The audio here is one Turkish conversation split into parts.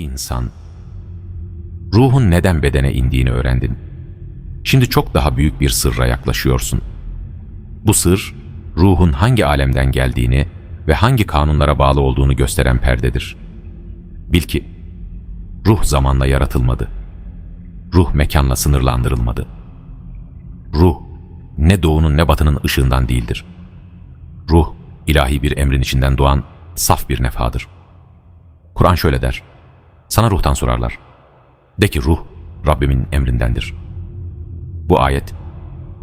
Ey insan! Ruhun neden bedene indiğini öğrendin. Şimdi çok daha büyük bir sırra yaklaşıyorsun. Bu sır, ruhun hangi alemden geldiğini ve hangi kanunlara bağlı olduğunu gösteren perdedir. Bil ki, ruh zamanla yaratılmadı. Ruh mekanla sınırlandırılmadı. Ruh, ne doğunun ne batının ışığından değildir. Ruh, ilahi bir emrin içinden doğan saf bir nefadır. Kur'an şöyle der, sana ruhtan sorarlar. De ki ruh, Rabbimin emrindendir. Bu ayet,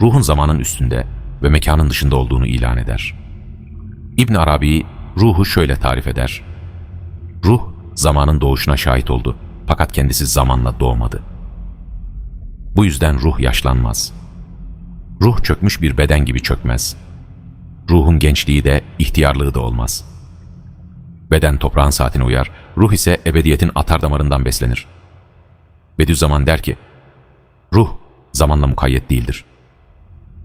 ruhun zamanın üstünde ve mekanın dışında olduğunu ilan eder. İbn Arabi ruhu şöyle tarif eder. Ruh zamanın doğuşuna şahit oldu fakat kendisi zamanla doğmadı. Bu yüzden ruh yaşlanmaz. Ruh çökmüş bir beden gibi çökmez. Ruhun gençliği de ihtiyarlığı da olmaz. Beden toprağın saatine uyar, ruh ise ebediyetin atar damarından beslenir. Bediüzzaman der ki, ruh zamanla mukayyet değildir.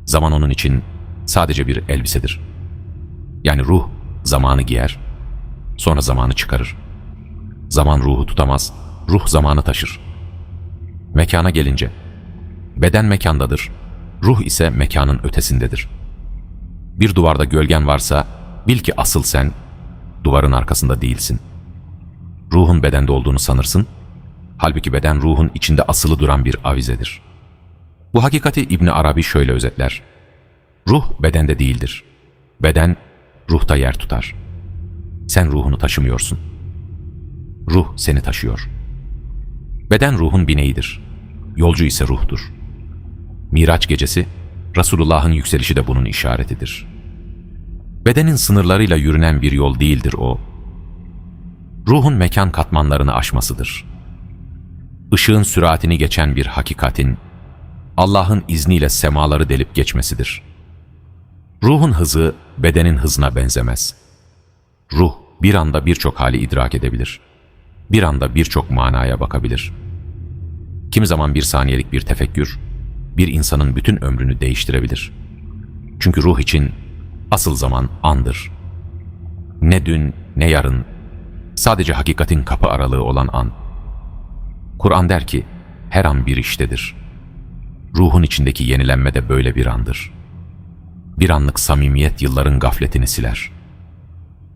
Zaman onun için sadece bir elbisedir. Yani ruh zamanı giyer, sonra zamanı çıkarır. Zaman ruhu tutamaz, ruh zamanı taşır. Mekana gelince, beden mekandadır, ruh ise mekanın ötesindedir. Bir duvarda gölgen varsa, bil ki asıl sen, duvarın arkasında değilsin. Ruhun bedende olduğunu sanırsın, halbuki beden ruhun içinde asılı duran bir avizedir. Bu hakikati İbni Arabi şöyle özetler. Ruh bedende değildir. Beden ruhta yer tutar. Sen ruhunu taşımıyorsun. Ruh seni taşıyor. Beden ruhun bineğidir. Yolcu ise ruhtur. Miraç gecesi Resulullah'ın yükselişi de bunun işaretidir. Bedenin sınırlarıyla yürünen bir yol değildir o. Ruhun mekan katmanlarını aşmasıdır. Işığın süratini geçen bir hakikatin, Allah'ın izniyle semaları delip geçmesidir. Ruhun hızı bedenin hızına benzemez. Ruh bir anda birçok hali idrak edebilir. Bir anda birçok manaya bakabilir. Kimi zaman bir saniyelik bir tefekkür, bir insanın bütün ömrünü değiştirebilir. Çünkü ruh için asıl zaman andır. Ne dün ne yarın, sadece hakikatin kapı aralığı olan an. Kur'an der ki, her an bir iştedir. Ruhun içindeki yenilenme de böyle bir andır. Bir anlık samimiyet yılların gafletini siler.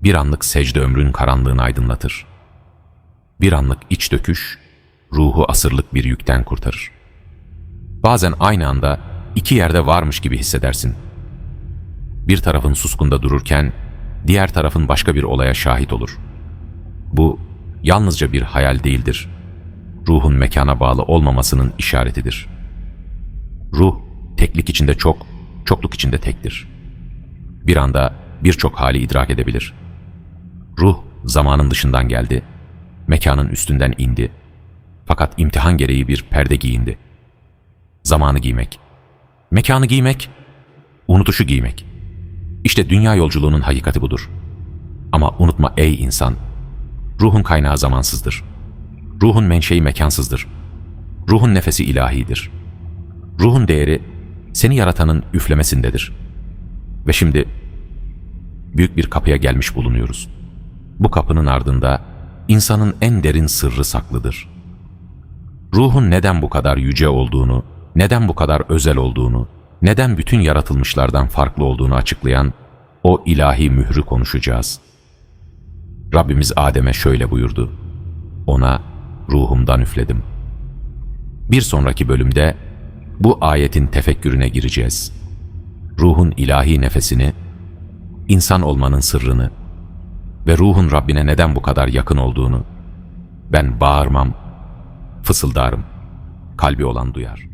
Bir anlık secde ömrün karanlığını aydınlatır. Bir anlık iç döküş, ruhu asırlık bir yükten kurtarır. Bazen aynı anda iki yerde varmış gibi hissedersin. Bir tarafın suskunda dururken, diğer tarafın başka bir olaya şahit olur. Bu yalnızca bir hayal değildir. Ruhun mekana bağlı olmamasının işaretidir. Ruh, teklik içinde çok, çokluk içinde tektir. Bir anda birçok hali idrak edebilir. Ruh, zamanın dışından geldi, mekanın üstünden indi. Fakat imtihan gereği bir perde giyindi. Zamanı giymek, mekanı giymek, unutuşu giymek. İşte dünya yolculuğunun hakikati budur. Ama unutma ey insan, ruhun kaynağı zamansızdır. Ruhun menşei mekansızdır. Ruhun nefesi ilahidir. Ruhun değeri seni yaratanın üflemesindedir. Ve şimdi büyük bir kapıya gelmiş bulunuyoruz. Bu kapının ardında insanın en derin sırrı saklıdır. Ruhun neden bu kadar yüce olduğunu, neden bu kadar özel olduğunu, neden bütün yaratılmışlardan farklı olduğunu açıklayan o ilahi mührü konuşacağız. Rabbimiz Adem'e şöyle buyurdu. Ona ruhumdan üfledim. Bir sonraki bölümde bu ayetin tefekkürüne gireceğiz. Ruhun ilahi nefesini, insan olmanın sırrını ve ruhun Rabbine neden bu kadar yakın olduğunu ben bağırmam, fısıldarım, kalbi olan duyar.